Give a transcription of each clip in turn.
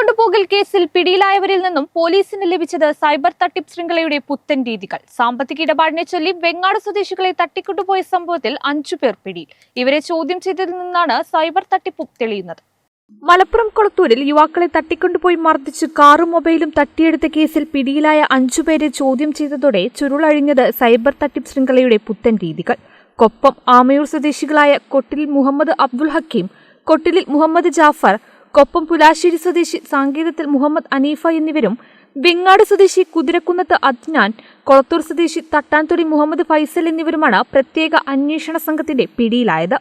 തട്ടിക്കൊണ്ടുപോകൽ കേസിൽ പിടിയിലായവരിൽ നിന്നും പോലീസിന് ലഭിച്ചത് സൈബർ തട്ടിപ്പ് ശൃംഖലയുടെ പുത്തൻ രീതികൾ. സാമ്പത്തിക ഇടപാടിനെ ചൊല്ലി വെങ്ങാട് സ്വദേശികളെ തട്ടിക്കൊണ്ടുപോയ സംഭവത്തിൽ അഞ്ചു പേർ പിടിയിൽ. ഇവരെ ചോദ്യം ചെയ്തതിൽ നിന്നാണ് സൈബർ തട്ടിപ്പ് തെളിയുന്നത്. മലപ്പുറം കൊളത്തൂരിൽ യുവാക്കളെ തട്ടിക്കൊണ്ടുപോയി മർദ്ദിച്ച് കാറും മൊബൈലും തട്ടിയെടുത്ത കേസിൽ പിടിയിലായ അഞ്ചുപേരെ ചോദ്യം ചെയ്തതോടെ ചുരുളഴിഞ്ഞത് സൈബർ തട്ടിപ്പ് ശൃംഖലയുടെ പുത്തൻ രീതികൾ. കൊപ്പം ആമയൂർ സ്വദേശികളായ കൊട്ടിലിൽ മുഹമ്മദ് അബ്ദുൽ ഹക്കീം കൊട്ടിലിൽ മുഹമ്മദ് ജാഫർ കൊപ്പം പുലാശ്ശേരി സ്വദേശി സാങ്കേതത്തിൽ മുഹമ്മദ് അനീഫ എന്നിവരും വെങ്ങാട് സ്വദേശി കുതിരക്കുന്നത്ത് അദ്നാൻ കൊളത്തൂർ സ്വദേശി തട്ടാൻതൊടി മുഹമ്മദ് ഫൈസൽ എന്നിവരുമാണ് പ്രത്യേക അന്വേഷണ സംഘത്തിന്റെ പിടിയിലായത്.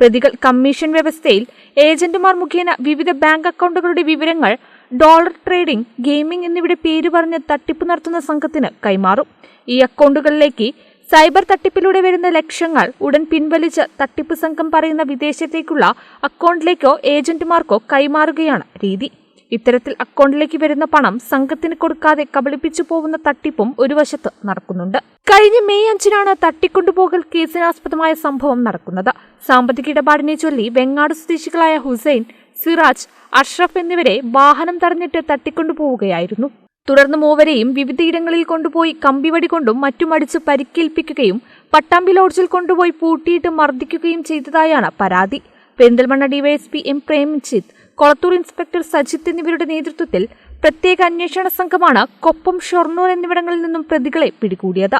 പ്രതികൾ കമ്മീഷൻ വ്യവസ്ഥയിൽ ഏജന്റുമാർ മുഖേന വിവിധ ബാങ്ക് അക്കൗണ്ടുകളുടെ വിവരങ്ങൾ ഡോളർ ട്രേഡിംഗ് ഗെയിമിംഗ് എന്നിവയുടെ പേര് പറഞ്ഞ് തട്ടിപ്പ് നടത്തുന്ന സംഘത്തിന് കൈമാറും. ഈ അക്കൗണ്ടുകളിലേക്ക് സൈബർ തട്ടിപ്പിലൂടെ വരുന്ന ലക്ഷ്യങ്ങൾ ഉടൻ പിൻവലിച്ച് തട്ടിപ്പ് സംഘം പറയുന്ന വിദേശത്തേക്കുള്ള അക്കൗണ്ടിലേക്കോ ഏജന്റുമാർക്കോ കൈമാറുകയാണ് രീതി. ഇത്തരത്തിൽ അക്കൗണ്ടിലേക്ക് വരുന്ന പണം സംഘത്തിന് കൊടുക്കാതെ കബളിപ്പിച്ചു പോകുന്ന തട്ടിപ്പും ഒരു വശത്ത് നടക്കുന്നുണ്ട്. കഴിഞ്ഞ മെയ് അഞ്ചിനാണ് തട്ടിക്കൊണ്ടുപോകൽ കേസിനാസ്പദമായ സംഭവം നടക്കുന്നത്. സാമ്പത്തിക ഇടപാടിനെ ചൊല്ലി വെങ്ങാട് സ്വദേശികളായ ഹുസൈൻ സിറാജ് അഷ്റഫ് എന്നിവരെ വാഹനം തടഞ്ഞിട്ട് തട്ടിക്കൊണ്ടുപോവുകയായിരുന്നു. തുടർന്ന് മൂവരെയും വിവിധയിടങ്ങളിൽ കൊണ്ടുപോയി കമ്പിവടി കൊണ്ടും മറ്റും അടിച്ച് പരിക്കേൽപ്പിക്കുകയും പട്ടാമ്പി ലോഡ്ജിൽ കൊണ്ടുപോയി പൂട്ടിയിട്ട് മർദ്ദിക്കുകയും ചെയ്തതായാണ് പരാതി. Perinthalmanna DYSP M Premjith Kolathur inspector Sajith എന്നിവരുടെ നേതൃത്വത്തിൽ പ്രത്യേക അന്വേഷണ സംഘമാണ് കൊപ്പം ഷൊർണൂർ എന്നിവിടങ്ങളിൽ നിന്നും പ്രതികളെ പിടികൂടിയത്.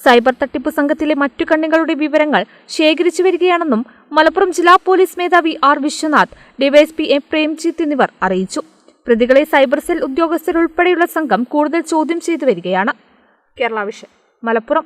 സൈബർ തട്ടിപ്പ് സംഘത്തിലെ മറ്റു കണ്ണികളുടെ വിവരങ്ങൾ ശേഖരിച്ചു വരികയാണെന്നും മലപ്പുറം ജില്ലാ പോലീസ് മേധാവി R Vishwanath DYSP M Premjith എന്നിവർ അറിയിച്ചു. പ്രതികളെ സൈബർ സെൽ ഉദ്യോഗസ്ഥരുൾപ്പെടെയുള്ള സംഘം കൂടുതൽ ചോദ്യം ചെയ്തു വരികയാണ്. കേരള വിഷൻ മലപ്പുറം.